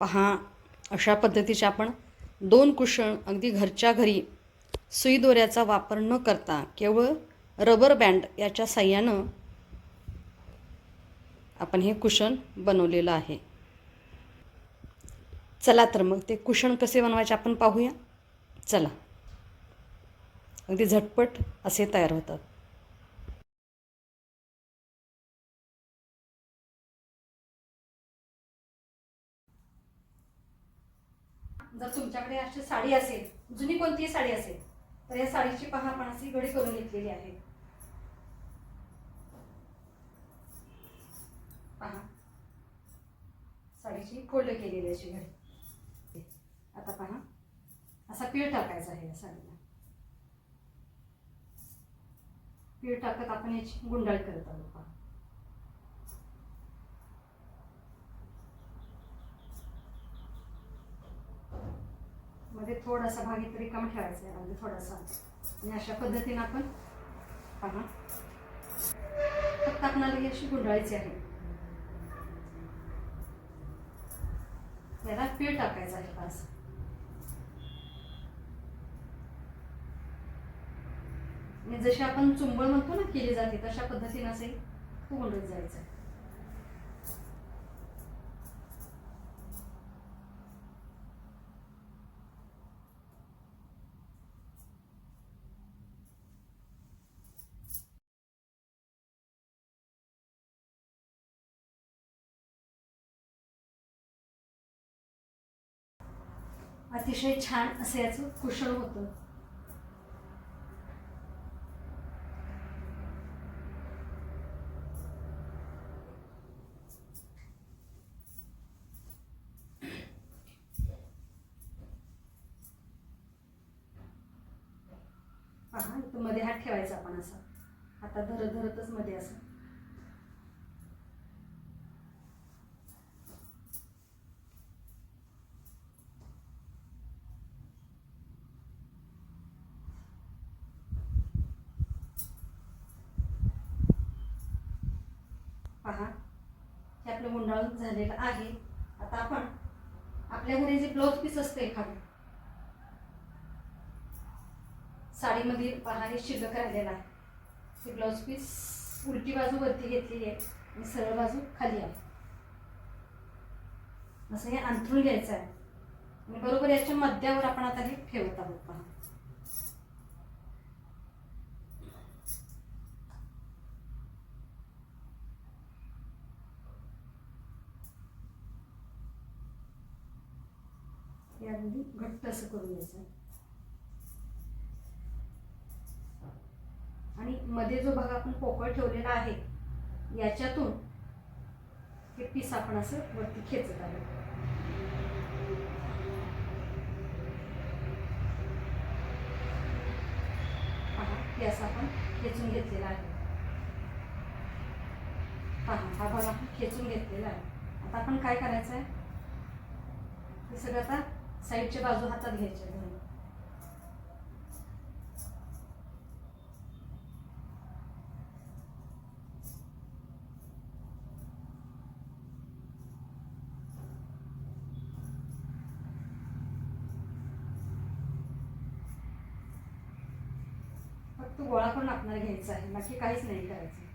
पहा अशा पद्धतीचे आपण दोन कुशन अगदी घरच्या घरी सुई दोऱ्याचा वापर न करता केवळ रबर बँड याच्या साह्यानं आपण हे कुशन बनवलेलं आहे. चला तर मग ते कुशन कसे बनवायचे आपण पाहूया. चला. अगदी झटपट असे तयार होतात. जर तुमच्याकडे अशी साडी असेल जुनी कोणतीही साडी असेल तर या साडीची पहा आपण अशी गडी करून घेतलेली आहे पहा. साडीची फोल्ड केलेली अशी घडी. आता पहा. असा पीळ टाकायचा आहे या साडीला. पीळ टाकत आपण याची गुंडाळी करत आहोत पहा. मध्ये थोडासा भाग इथे रिकाम ठेवायचा आहे. म्हणजे थोडासा. आणि अशा पद्धतीने आपण पहा. फक्त आपणाला ही अशी गुंडाळायची आहे. याला पीठ टाकायचं आहे पास आणि जशी आपण चुंबळ म्हणतो ना केली जाते तशा पद्धतीने असे तो गुंडत जायचं अतिशय छान असं याचं कुशल होतं. पहा मध्ये हात ठेवायचा आपण असा. आता धरत धरतच मध्ये असं. पहा. हे आपलं गुंडाळून झालेलं आहे. आता आपण आपल्या घरी जे ब्लाऊज पीस असते एखादं साडीमध्ये पहा हे शिल्लक राहिलेलं आहे. हे ब्लाऊज पीस उलटी बाजू वरती घेतली आहे आणि सरळ बाजू खाली आहे. असं हे अंथरून घ्यायचं आहे. आणि बरोबर याच्या मध्यावर आपण आता हे ठेवत आहोत पहा. हे अगदी घट्ट असं करून घ्यायचं. आणि मध्ये जो भाग आपण पोकळ ठेवलेला आहे याच्यातून हे पीस आपण असं वरती खेचत आहोत. असं आपण खेचून घेतलेला आहे. पहा हा भाग आपण खेचून घेतलेला आहे. आता आपण काय करायचं आहे हे सगळं आता साईडच्या बाजू हातात घ्यायच्या धरून फक्त गोळा पण आपल्याला घ्यायचा आहे बाकी काहीच नाही करायचं.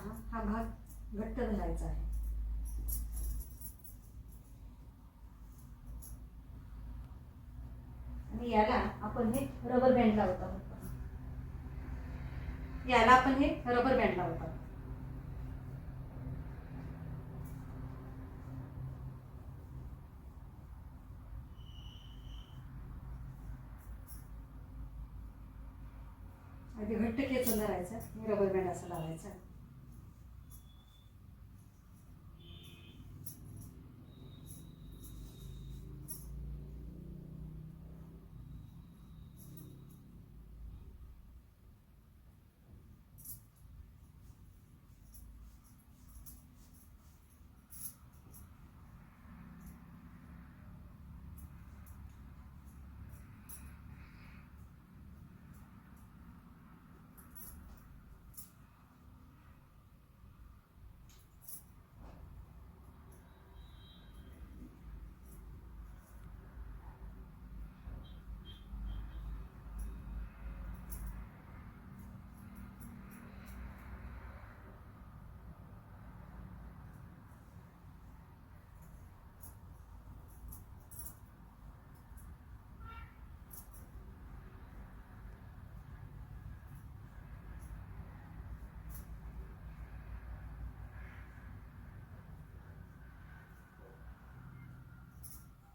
सहा हा भाग घट्ट घालायचा आहे. आणि याला आपण हे रबर बँड लावत आहोत. याला आपण हे रबर बँड लावत आहोत. घट्ट खेचून धरायचं आणि रबर बँड असं लावायचं.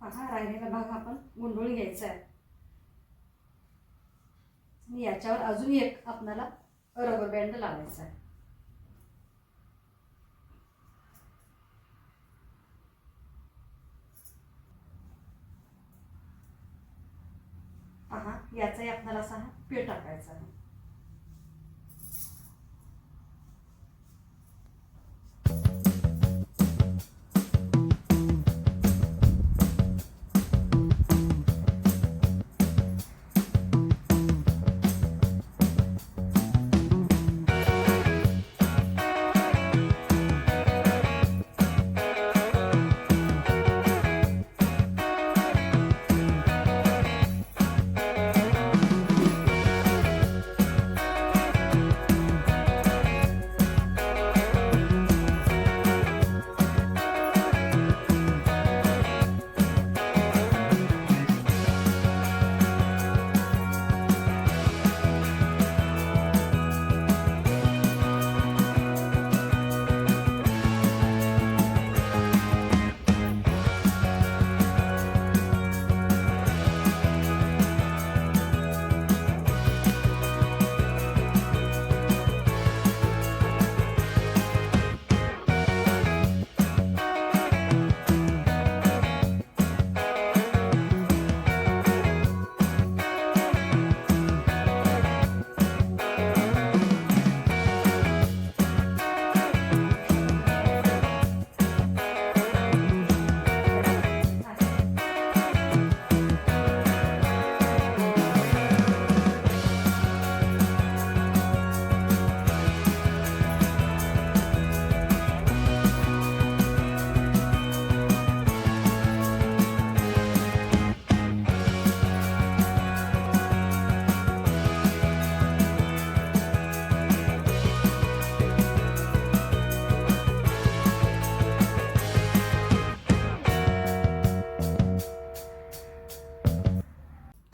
पहा राहिलेला भाग आपण गुंडळून घ्यायचा आहे. आणि याच्यावर अजून एक आपल्याला रबर बँड लावायचा आहे. पहा याचाही आपल्याला असा हा टाकायचा आहे.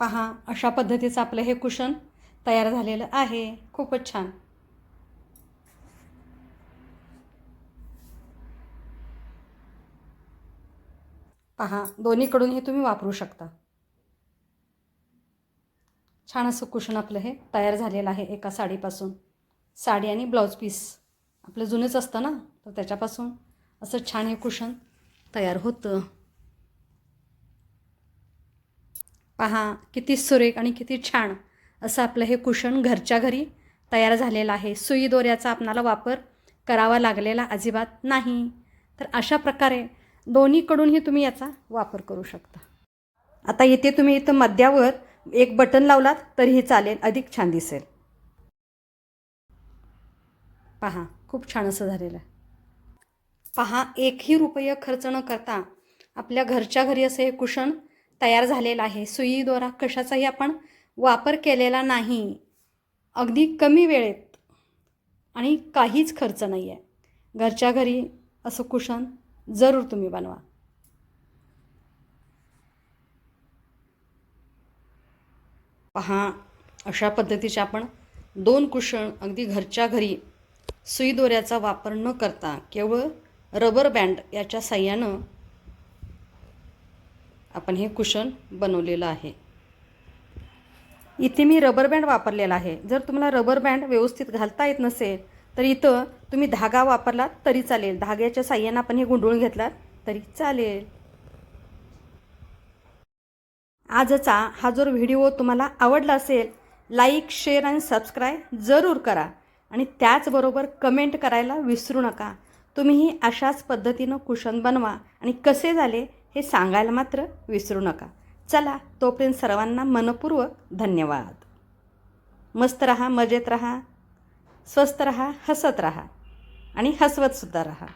पहा अशा पद्धतीचं आपलं हे कुशन तयार झालेलं आहे. खूपच छान. पहा दोन्हीकडून हे तुम्ही वापरू शकता. छान असं कुशन आपलं हे तयार झालेलं आहे एका साडीपासून. साडी आणि ब्लाऊज पीस. आपलं जुनंच असतं ना तर त्याच्यापासून असं छान हे कुशन तयार होतं. पहा किती सुरेख आणि किती छान असं आपलं हे कुशन घरच्या घरी तयार झालेलं आहे. सुई दोऱ्याचा आपणाला वापर करावा लागलेला अजिबात नाही. तर अशा प्रकारे दोन्हीकडूनही तुम्ही याचा वापर करू शकता. आता इथे तुम्ही इथं मध्यावर एक बटन लावलात तरीही चालेल अधिक छान दिसेल. पहा खूप छान असं झालेलं आहे. पहा एकही रुपये खर्च न करता आपल्या घरच्या घरी असं हे कुशन तयार झालेला आहे. सुई दोरा कशाचाही आपण वापर केलेला नाही. अगदी कमी वेळेत आणि काहीच खर्च नाही आहे घरच्या घरी असं कुशन जरूर तुम्ही बनवा. पहा अशा पद्धतीचे आपण दोन कुशन अगदी घरच्या घरी सुई दोऱ्याचा वापर न करता केवळ रबर बँड याच्या साह्यानं आपण हे कुशन बनवलेलं आहे. इथे मी रबर बँड वापरलेला आहे. जर तुम्हाला रबर बँड व्यवस्थित घालता येत नसेल तर इथं तुम्ही धागा वापरलात तरी चालेल. धाग्याच्या साह्यानं आपण हे गुंडळून घेतलात तरी चालेल. आजचा हा जर व्हिडिओ तुम्हाला आवडला असेल लाईक शेअर आणि सबस्क्राईब जरूर करा आणि त्याचबरोबर कमेंट करायला विसरू नका. तुम्हीही अशाच पद्धतीनं कुशन बनवा आणि कसे झाले हे सांगायला मात्र विसरू नका. चला तोपर्यंत सर्वांना मनपूर्वक धन्यवाद. मस्त रहा मजेत रहा स्वस्त रहा हसत रहा आणि हसवतसुद्धा रहा.